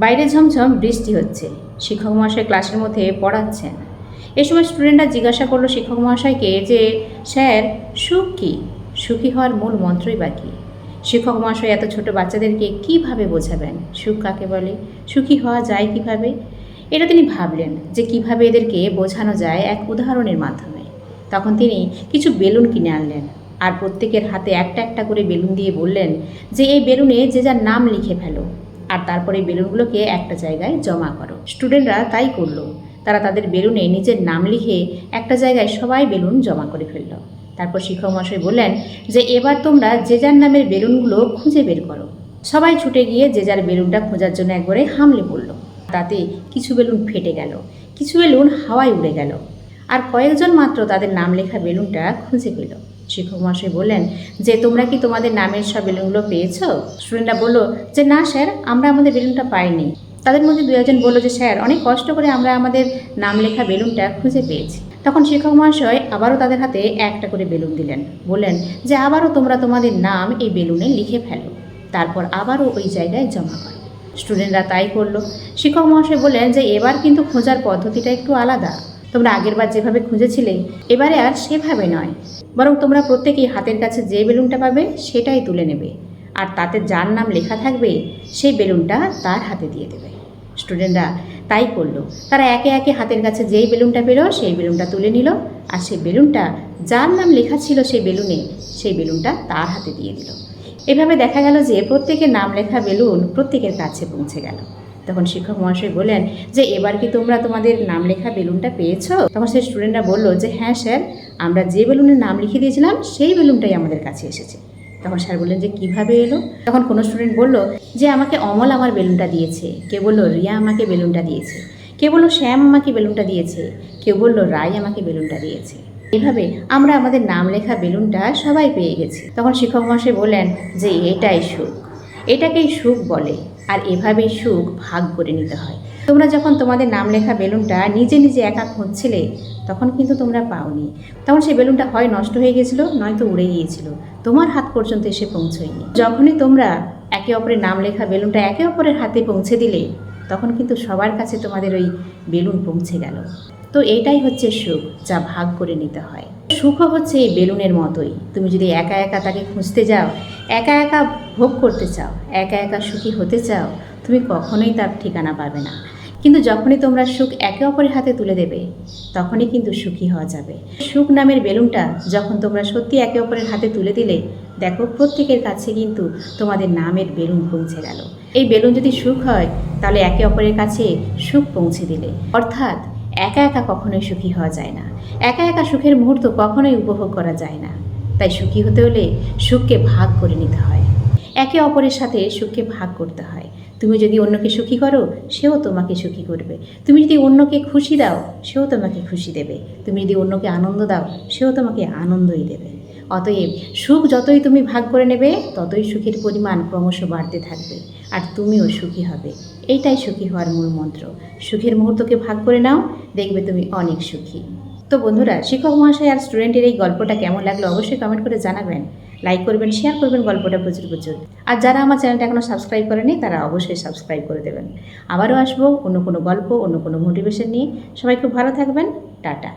বাইরে ঝমঝম বৃষ্টি হচ্ছে। শিক্ষক মহাশয় ক্লাসের মধ্যে পড়াচ্ছেন। এ সময় স্টুডেন্টরা জিজ্ঞাসা করল শিক্ষক মহাশয়কে যে, স্যার, সুখ কী? সুখী হওয়ার মূল মন্ত্রই বা কী? শিক্ষক মহাশয়, এত ছোট বাচ্চাদেরকে কীভাবে বোঝাবেন? সুখ কাকে বলে? সুখী হওয়া যায় কীভাবে? এটা তিনি ভাবলেন যে কীভাবে এদেরকে বোঝানো যায় এক উদাহরণের মাধ্যমে। তখন তিনি কিছু বেলুন কিনে আনলেন আর প্রত্যেকের হাতে একটা একটা করে বেলুন দিয়ে বললেন যে, এই বেলুনে যে যার নাম লিখে ফেলো। আর তারপরে বেলুনগুলোকে একটা জায়গায় জমা করো। স্টুডেন্টরা তাই করল। তারা তাদের বেলুনে নিজের নাম লিখে একটা জায়গায় সবাই বেলুন জমা করে ফেলল। তারপর শিক্ষক মশাই বললেন যে, এবার তোমরা যে যার নামের বেলুনগুলো খুঁজে বের করো। সবাই ছুটে গিয়ে যে যার বেলুনটা খোঁজার জন্য একবারে হামলে পড়ল। তাতে কিছু বেলুন ফেটে গেল, কিছু বেলুন হাওয়ায় উড়ে গেল, আর কয়েকজন মাত্র তাদের নাম লেখা বেলুনটা খুঁজে পেল। শিক্ষক মহাশয় বললেন, যে তোমরা কি তোমাদের নামের সব বেলুনগুলো পেয়েছ? স্টুডেন্টরা বলল, যে না স্যার, আমরা আমাদের বেলুনটা পাইনি। তাদের মধ্যে দু একজন বলল যে, স্যার, অনেক কষ্ট করে আমরা আমাদের নাম লেখা বেলুনটা খুঁজে পেয়েছি। তখন শিক্ষক মহাশয় আবারও তাদের হাতে একটা করে বেলুন দিলেন। বললেন, যে আবারও তোমরা তোমাদের নাম এই বেলুনে লিখে ফেলো। তারপর আবারও ওই জায়গায় জমা করো স্টুডেন্টরা তাই করল। শিক্ষক মহাশয় বললেন যে, এবার কিন্তু খোঁজার পদ্ধতিটা একটু আলাদা। তোমরা আগেরবার যেভাবে খুঁজেছিলে, এবারে আর সেভাবে নয়। বরং তোমরা প্রত্যেকেই হাতের কাছে যে বেলুনটা পাবে, সেটাই তুলে নেবে। আর তাতে যার নাম লেখা থাকবে, সেই বেলুনটা তার হাতে দিয়ে দেবে। স্টুডেন্টরা তাই করল। তারা একে একে হাতের কাছে যেই বেলুনটা পেল, সেই বেলুনটা তুলে নিল। আর সেই বেলুনটা, যার নাম লেখা ছিল সেই বেলুনে, সেই বেলুনটা তার হাতে দিয়ে দিল। এভাবে দেখা গেল যে প্রত্যেকের নাম লেখা বেলুন প্রত্যেকের কাছে পৌঁছে গেল। তখন শিক্ষক মহাশয় বললেন, যে এবার কি তোমরা তোমাদের নাম লেখা বেলুনটা পেয়েছ? তখন সেই স্টুডেন্টরা বলল, যে হ্যাঁ স্যার, আমরা যে বেলুনের নাম লিখে দিয়েছিলাম, সেই বেলুনটাই আমাদের কাছে এসেছে। তখন স্যার বললেন, যে কীভাবে এলো? তখন কোনো স্টুডেন্ট বলল, যে আমাকে অমল আমার বেলুনটা দিয়েছে। কেউ বলল, রিয়া আমাকে বেলুনটা দিয়েছে। কেউ বলল, শ্যাম আমাকে বেলুনটা দিয়েছে। কেউ বলল রায় আমাকে বেলুনটা দিয়েছে। এভাবে আমরা আমাদের নাম লেখা বেলুনটা সবাই পেয়ে গেছি। তখন শিক্ষক মহাশয় বললেন, যে এটাই সুখ। এটাকেই সুখ বলে। আর এভাবেই সুখ ভাগ করে নিতে হয়। তোমরা যখন তোমাদের নাম লেখা বেলুনটা নিজে নিজে একা খুঁজছিলে, তখন কিন্তু তোমরা পাওনি। তখন সেই বেলুনটা হয় নষ্ট হয়ে গেছিল নয়তো উড়ে গিয়েছিল। তোমার হাত পর্যন্ত এসে পৌঁছয়নি। যখনই তোমরা একে অপরের নাম লেখা বেলুনটা একে অপরের হাতে পৌঁছে দিলে, তখন কিন্তু সবার কাছে তোমাদের ওই বেলুন পৌঁছে গেল। তো এটাই হচ্ছে সুখ যা ভাগ করে নিতে হয়। সুখও হচ্ছে এই বেলুনের মতোই। তুমি যদি একা একা তাকে খুঁজতে যাও, একা একা ভোগ করতে চাও, একা একা সুখী হতে চাও, তুমি কখনোই তার ঠিকানা পাবে না। কিন্তু যখনই তোমরা সুখ একে অপরের হাতে তুলে দেবে, তখনই কিন্তু সুখী হওয়া যাবে। সুখ নামের বেলুনটা যখন তোমরা সত্যি একে অপরের হাতে তুলে দিলে, দেখো প্রত্যেকের কাছে কিন্তু তোমাদের নামের বেলুন পৌঁছে গেল। এই বেলুন যদি সুখ হয়, তাহলে একে অপরের কাছে সুখ পৌঁছে দিলে। অর্থাৎ একা একা কখনোই সুখী হওয়া যায় না। একা একা সুখের মুহূর্ত কখনোই উপভোগ করা যায় না। তাই সুখী হতে হলে সুখকে ভাগ করে নিতে হয়। একে অপরের সাথে সুখকে ভাগ করতে হয়। তুমি যদি অন্যকে সুখী করো, সেও তোমাকে সুখী করবে। তুমি যদি অন্যকে খুশি দাও, সেও তোমাকে খুশি দেবে। তুমি যদি অন্যকে আনন্দ দাও, সেও তোমাকে আনন্দই দেবে। অতএব সুখ যতই তুমি ভাগ করে নেবে, ততই সুখের পরিমাণ ক্রমশ বাড়তে থাকবে, আর তুমিও সুখী হবে। এইটাই সুখী হওয়ার মূল মন্ত্র। সুখের মুহূর্তকে ভাগ করে নাও, দেখবে তুমি অনেক সুখী। তো বন্ধুরা, শিক্ষক মহাশয় আর স্টুডেন্টের এই গল্পটা কেমন লাগল অবশ্যই কমেন্ট করে জানাবেন। লাইক করবেন শেয়ার করবেন, গল্পটা প্রচুর প্রচুর। আর যারা আমার চ্যানেলটা এখনও সাবস্ক্রাইব করেনি তারা অবশ্যই সাবস্ক্রাইব করে দেবেন। আবারও আসব অন্য কোনো গল্প, অন্য কোনো মোটিভেশন নিয়ে। সবাই খুব ভালো থাকবেন। টাটা।